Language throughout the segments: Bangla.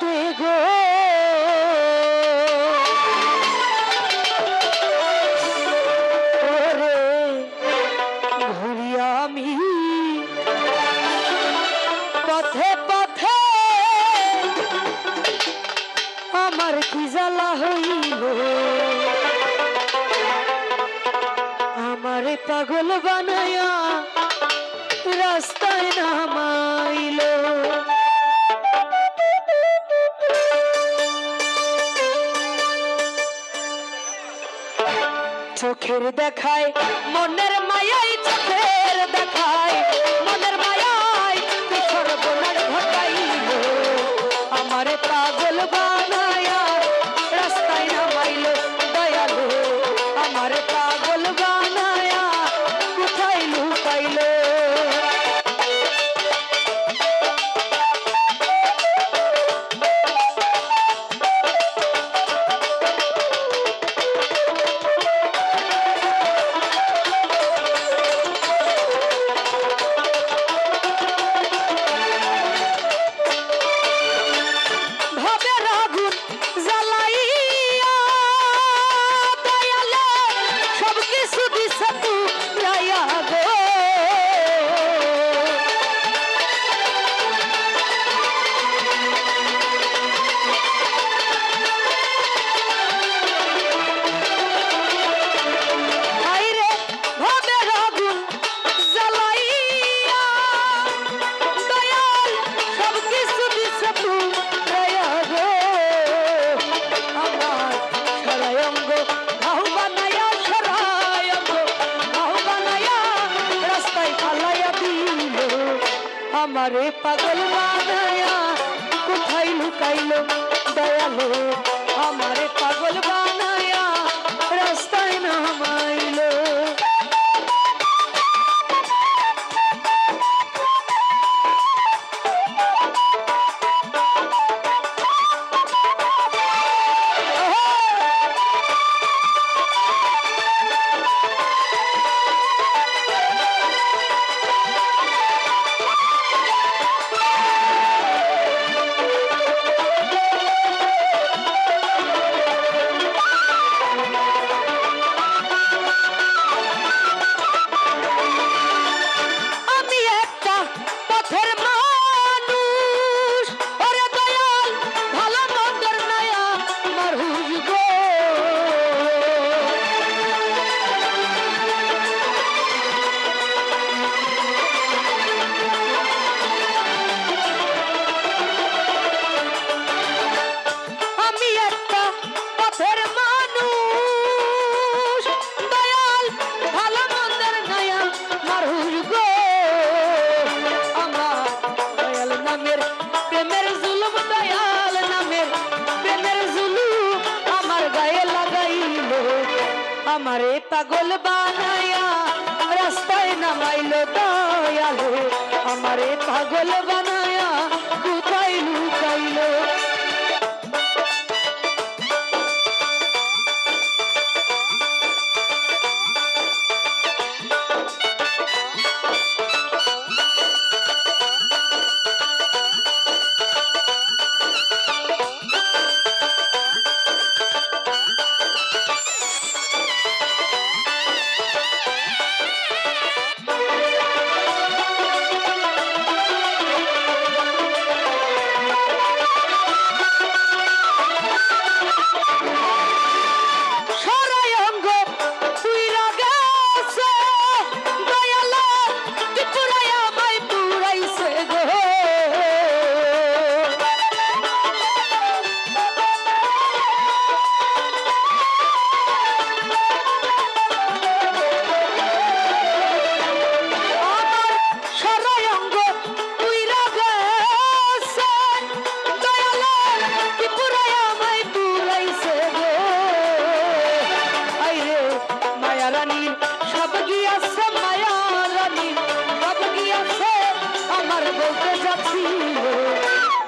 রাতে গো। আমি পথে আমার কি পাগল বানায়া রাস্তায় নামাইল। চোখের দেখায় মনের মায়াই চোখের দেখায় মনের মায়া আমারে পাগল বানায়া কোথায় লুকাইল দয়ালো আমারে পাগল বানায়া রাস্তায় নামাই हमारे पगुल बनाया न मिलो तो दयालु हमारे पगुल बना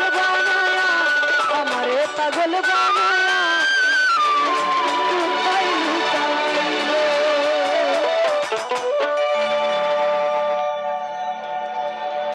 পাগল বানায়া আমারে পাগল বানায়া।